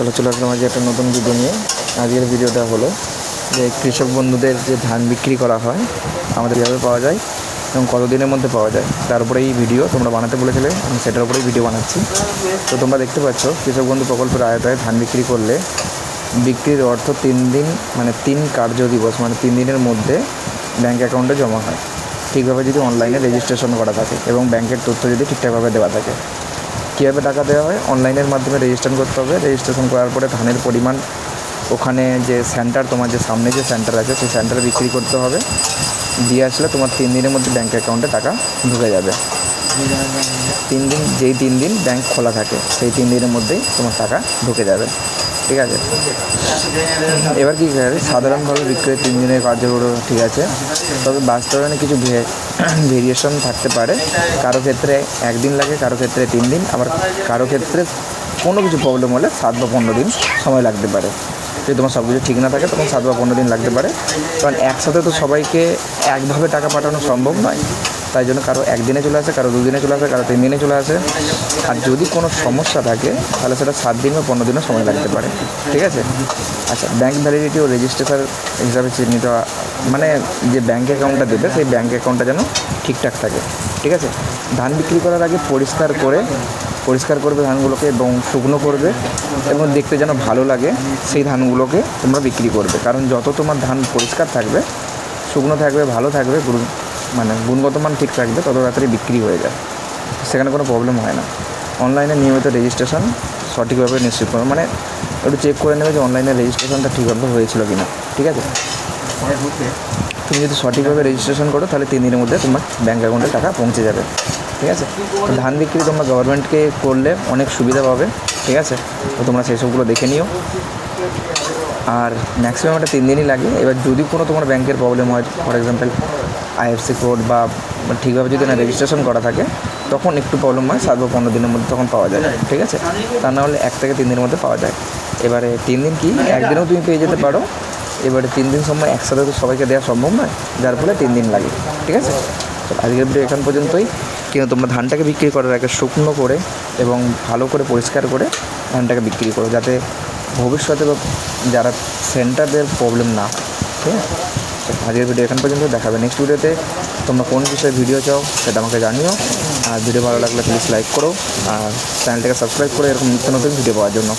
চলো, চলে আসলাম আজকে একটা নতুন ভিডিও নিয়ে। আজকের ভিডিওটা হলো যে কৃষক বন্ধুদের যে ধান বিক্রি করা হয়, আমাদের কীভাবে পাওয়া যায় এবং কতদিনের মধ্যে পাওয়া যায়, তার উপরে এই ভিডিও তোমরা বানাতে বলেছিলে আমি সেটার উপরেই ভিডিও বানাচ্ছি। তো তোমরা দেখতে পাচ্ছ, কৃষক বন্ধু প্রকল্পের আয়তায় ধান বিক্রি করলে বিক্রির অর্থ তিন দিন মানে তিন কার্য দিবস মানে তিন দিনের মধ্যে ব্যাঙ্ক অ্যাকাউন্টে জমা হয়। ঠিকভাবে যদি অনলাইনে রেজিস্ট্রেশন করা থাকে এবং ব্যাংকের তথ্য যদি ঠিকঠাকভাবে দেওয়া থাকে। কীভাবে টাকা দেওয়া হয়, অনলাইনের মাধ্যমে রেজিস্ট্রেশন করতে হবে। রেজিস্ট্রেশন করার পরে ধানের পরিমাণ, ওখানে যে সেন্টার তোমার যে সামনে যে সেন্টার আছে, সেই সেন্টারে বিক্রি করতে হবে। দিয়ে আসলে তোমার তিন দিনের মধ্যে ব্যাঙ্ক অ্যাকাউন্টে টাকা ঢুকে যাবে। তিন দিন, যেই তিন দিন ব্যাংক খোলা থাকে, সেই তিন দিনের মধ্যেই তোমার টাকা ঢুকে যাবে। ঠিক আছে। এবার কী করে সাধারণভাবে বিক্রয় তিন দিনের কার্যকর ঠিক আছে। তবে বাস্তবায়নে কিছু ভেরিয়েশন থাকতে পারে। কারও ক্ষেত্রে একদিন লাগে, কারও ক্ষেত্রে তিন দিন। আবার কারও ক্ষেত্রে কোনো কিছু প্রবলেম হলে সাত বা পনেরো দিন সময় লাগতে পারে। যদি তোমার সব কিছু ঠিক না থাকে, তখন সাত বা পনেরো দিন লাগতে পারে। কারণ একসাথে তো সবাইকে একভাবে টাকা পাঠানো সম্ভব নয়। তাই জন্য কারও একদিনে চলে আসে, কারও দুদিনে চলে আসে, কারও তিন দিনে চলে আসে। আর যদি কোনো সমস্যা থাকে, তাহলে সেটা সাত দিন বা পনেরো দিনও সময় লাগতে পারে। ঠিক আছে? আচ্ছা ব্যাঙ্ক ভ্যালিডিটি ও রেজিস্ট্রেশন হিসাবে চিহ্নিত মানে যে ব্যাঙ্ক অ্যাকাউন্টটা দেবে, সেই ব্যাঙ্ক অ্যাকাউন্টটা যেন ঠিকঠাক থাকে। ঠিক আছে? ধান বিক্রি করার আগে পরিষ্কার করে, পরিষ্কার করবে ধানগুলোকে এবং শুকনো করবে এবং দেখতে যেন ভালো লাগে, সেই ধানগুলোকে তোমরা বিক্রি করবে। কারণ যত তোমার ধান পরিষ্কার থাকবে, শুকনো থাকবে, ভালো থাকবে মানে গুণগত মান ঠিক থাকবে তত তাড়াতাড়ি বিক্রি হয়ে যায়। সেখানে কোনো প্রবলেম হয় না। অনলাইনে নিয়মিত রেজিস্ট্রেশন সঠিকভাবে নিশ্চিত করবে মানে একটু চেক করে নেবে যে অনলাইনে রেজিস্ট্রেশনটা ঠিকভাবে হয়েছিল কি না ঠিক আছে? তুমি যদি সঠিকভাবে রেজিস্ট্রেশন করো, তাহলে তিন দিনের মধ্যে তোমার ব্যাঙ্ক অ্যাকাউন্টে টাকা পৌঁছে যাবে। ঠিক আছে? ধান বিক্রি তোমরা গভর্নমেন্টকে করলে অনেক সুবিধা পাবে। ঠিক আছে? তো তোমরা সেই সবগুলো দেখে নিও। ম্যাক্সিমাম একটা তিন দিনই লাগে। এবার যদি কোনো তোমার ব্যাংকের প্রবলেম হয় ফর এক্সাম্পল আইএফসি কোড বা ঠিকভাবে যদি না রেজিস্ট্রেশন করা থাকে, তখন একটু প্রবলেম হয়, সাত বা পনেরো দিনের মধ্যে তখন পাওয়া যায়, ঠিক আছে? তা না হলে এক থেকে তিন দিনের মধ্যে পাওয়া যায়। এবারে তিন দিন কি? একদিনেও তুমি পেয়ে যেতে পারো। এবারে তিন দিন সময় একসাথে তো সবাইকে দেওয়া সম্ভব নয়, যার ফলে তিন দিন লাগে, ঠিক আছে? তো আজকের ভিডিও এখান পর্যন্তই। কিন্তু তোমরা ধানটাকে বিক্রি করার আগে শুকনো করে এবং ভালো করে পরিষ্কার করে ধানটাকে বিক্রি করো, যাতে ভবিষ্যতে বা যারা সেন্টারদের প্রবলেম না, ঠিক আছে? আজকের ভিডিও এখান পর্যন্ত দেখাবে। নেক্সট ভিডিওতে তোমরা কোন বিষয়ে ভিডিও চাও সেটা আমাকে জানিও। আর ভিডিও ভালো লাগলে প্লিজ লাইক করো। আর চ্যানেলটাকে সাবস্ক্রাইব করো এরকম নিত্য নতুন ভিডিও পাওয়ার জন্য।